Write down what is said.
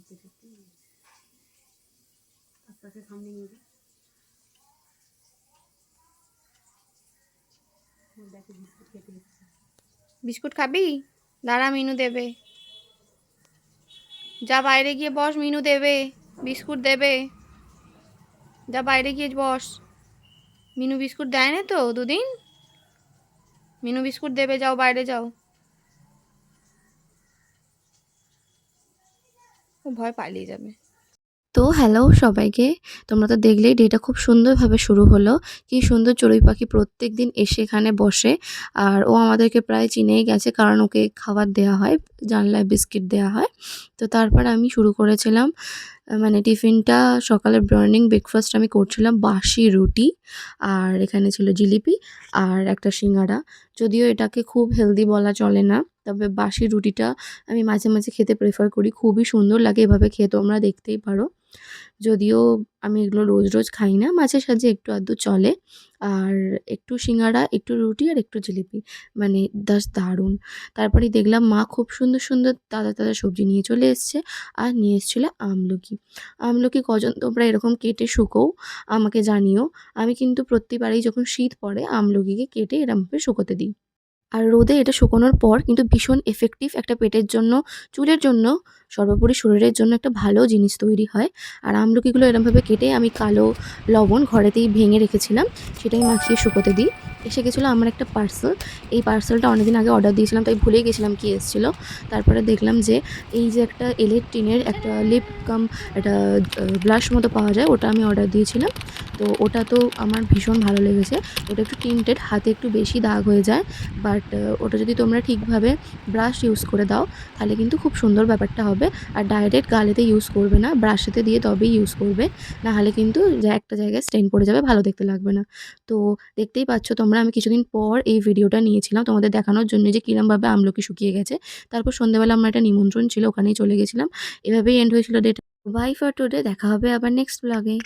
নিচে আস্তে আস্তে সামনে নিয়ে বিস্কুট খাবি? দাঁড়া, মিনু দেবে। যা বাইরে গিয়ে বস, মিনু দেবে। বিস্কুট দেবে। যা বাইরে গিয়ে বস। মিনু বিস্কুট দেয় না তো দুদিন? মিনু বিস্কুট দেবে, যাও বাইরে যাও। ভয় পালিয়ে যাবে। তো হ্যালো সবাইকে, তোমরা তো দেখলেই ডেটা খুব সুন্দরভাবে শুরু হলো। কি সুন্দর চড়ুই পাখি প্রত্যেক দিন এসে এখানে বসে। আর ও আমাদেরকে প্রায় চিনেই গেছে কারণ ওকে খাবার দেওয়া হয়, জানলায় বিস্কিট দেওয়া হয়। তো তারপর আমি শুরু করেছিলাম মানে টিফিনটা সকালের মর্নিং ব্রেকফাস্ট আমি করছিলাম বাসি রুটি আর এখানে ছিল জিলিপি আর একটা সিঙ্গারা। যদিও এটাকে খুব হেলদি বলা চলে না, তবে বাসি রুটিটা আমি মাঝে মাঝে খেতে প্রেফার করি। খুবই সুন্দর লাগে এভাবে খেয়ে, তোমরা দেখতেই পারো। যদিও আমি এগুলো রোজ রোজ খাই না, মাঝে সাঝে একটু আধটু চলে। আর একটু সিঙ্গারা একটু রুটি আর একটু জিলিপি মানে দাস দারুণ। তারপরে দেখলাম মা খুব সুন্দর সুন্দর তাজা তাজা সবজি নিয়ে চলে এসছে আর নিয়ে এসেছিল আমলকি। আমলকি কজন তোমরা এরকম কেটে শুকোও, আমাকে জানিও। আমি কিন্তু প্রতিবারেই যখন শীত পড়ে, আমলকিকে কেটে এরমভাবে শুকোতে দিই। আর রোদে এটা শুকোনোর পর কিন্তু ভীষণ এফেক্টিভ একটা পেটের জন্য, চুলের জন্য, সর্বোপরি শরীরের জন্য একটা ভালো জিনিস তৈরি হয়। আর আমলকিগুলো এরমভাবে কেটে আমি কালো লবণ ঘরেতেই ভেঙে রেখেছিলাম, সেটাই মাখিয়ে শুকোতে দিই। এসে গেছিল আমার একটা পার্সেল এই পার্সেলটা অনেকদিন আগে অর্ডার দিয়েছিলাম, তাই ভুলেই গেছিলাম কি এসেছিল। তারপরে দেখলাম যে এই যে একটা এলের টিনের একটা লিপ কাম একটা ব্লাশ মতো পাওয়া যায়, ওটা আমি অর্ডার দিয়েছিলাম। তো ওটা তো আমার ভীষণ ভালো লেগেছে। ওটা একটু টিন্টেড হাতে একটু বেশি দাগ হয়ে যায় বাট ওটা যদি তোমরা ঠিকভাবে ব্রাশ ইউজ করে দাও, তাহলে কিন্তু খুব সুন্দর ব্যাপারটা হবে। আর ডাইরেক্ট গালেতে ইউজ করবে না ব্রাশেতে দিয়ে তবেই ইউজ করবে। না হলে কিন্তু যা, একটা জায়গায় স্টেন পড়ে যাবে, ভালো দেখতে লাগবে না। তো দেখতেই পাচ্ছ তোমরা, আমি কিছুদিন পর এই ভিডিওটা নিয়েছিলাম, তোমাদের দেখানোর জন্য যে কীরমভাবে আমলকি শুকিয়ে গেছে। তারপর সন্ধ্যেবেলা আমার একটা নিমন্ত্রণ ছিল, ওখানেই চলে গেছিলাম। এভাবেই এন্ড হয়েছিল ডেটা বাই ফর টুডে দেখা হবে আবার নেক্সট ব্লগে